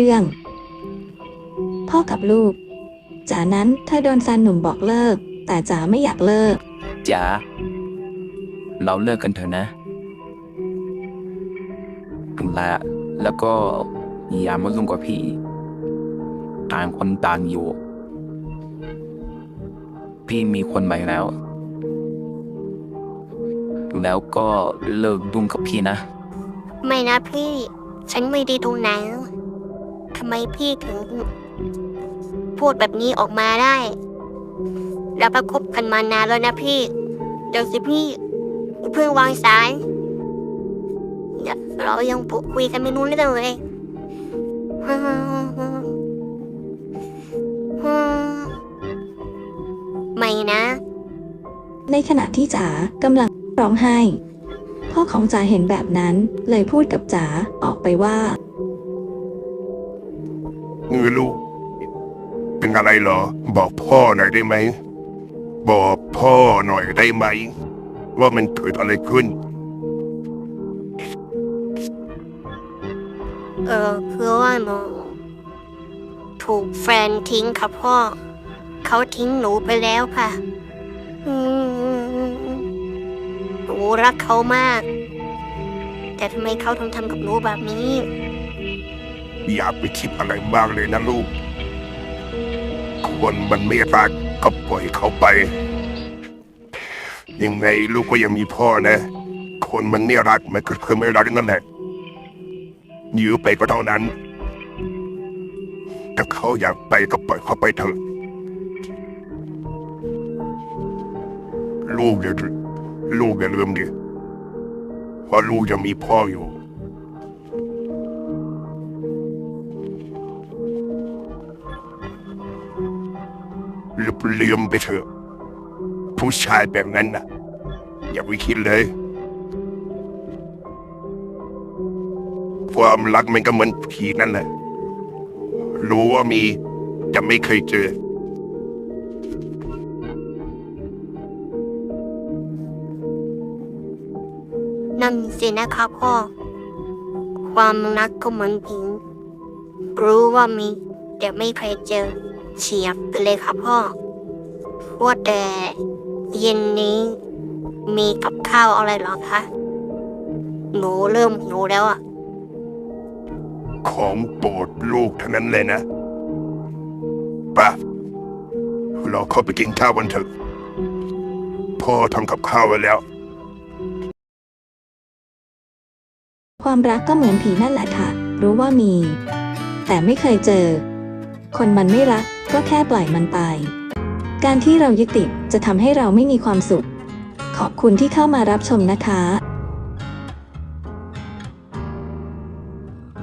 เรื่อง พ่อกับลูกจ๋านั้นเธอโดนแฟนหนุ่มบอกเลิก แต่จ๋าไม่อยากเลิก จ๋า เราเลิกกันเถอะนะและแล้วก็อย่ามายุ่งกับพี่ต่างคนต่างอยู่ พี่มีคนใหม่แล้ว แล้วก็เลิกยุ่งกับพี่นะ ไม่นะพี่ ฉันไม่ดีตรงไหนทำ ไมพี่ถึง พูดแบบนี้ออกมาได้เราประคบกันมานานแล้วนะพี่ เดี๋ยวสิพี่เพิ่งวางสายเรายังพูดคุยกันไม่รู้เรื่องเลยไม่นะ ในขณะที่จ๋ากำลังร้องไห้ พ่อของจ๋าเห็นแบบนั้นเลยพูดกับจ๋าออกไปว่า เงือลูก เป็นอะไรเหรอ บอกพ่อหน่อยได้ไหม บอกพ่อหน่อยได้ไหม ว่ามันเกิดอะไรขึ้น เออคือว่าหนูถูกแฟนทิ้งค่ะพ่อ เขาทิ้งหนูไปแล้วค่ะอืมหนูรักเขามาก แต่ทำไมเขาถึงทำกับหนูแบบนี้ อย่าไปคิดอะไรมากเลยนะลูก คนมันไม่รักก็ปล่อยเขาไป ยังไงลูกก็ยังมีพ่อนะ คนมันไม่รักมันก็คือไม่รักนั่นแหละยื้อไปก็เท่านั้น ถ้าเขาอยากไปก็ปล่อยเขาไปเถอะ ลูกอย่าลูกอย่าลืมดิว่าลูกยังมีพ่ออยู่ ลืมลืมไปเถอะ ผู้ชายแบบนั้นนะอย่าไปคิดเลย ความรักมันก็เหมือนผีนั่นแหละ รู้ว่ามี แต่ไม่เคยเจอ นั่นสินะคะพ่อ ความรักก็เหมือนผีรู้ว่ามี แต่ไม่เคยเจอเฉียบไปเลยค่ะพ่อ ว่าแต่เย็นนี้มีกับข้าวอะไรเหรอคะ หนูเริ่มหิวแล้วอะ ของโปรดลูกเท่านั้นเลยนะปะเราเข้าไปกินข้าวกันเถอะพ่อทำกับข้าวไว้แล้ว ความรักก็เหมือนผีนั่นแหละค่ะ รู้ว่ามี แต่ไม่เคยเจอ คนมันไม่รักก็แค่ปล่อยมันไป การที่เรายึดติดจะทำให้เราไม่มีความสุข ขอบคุณที่เข้ามารับชมนะคะ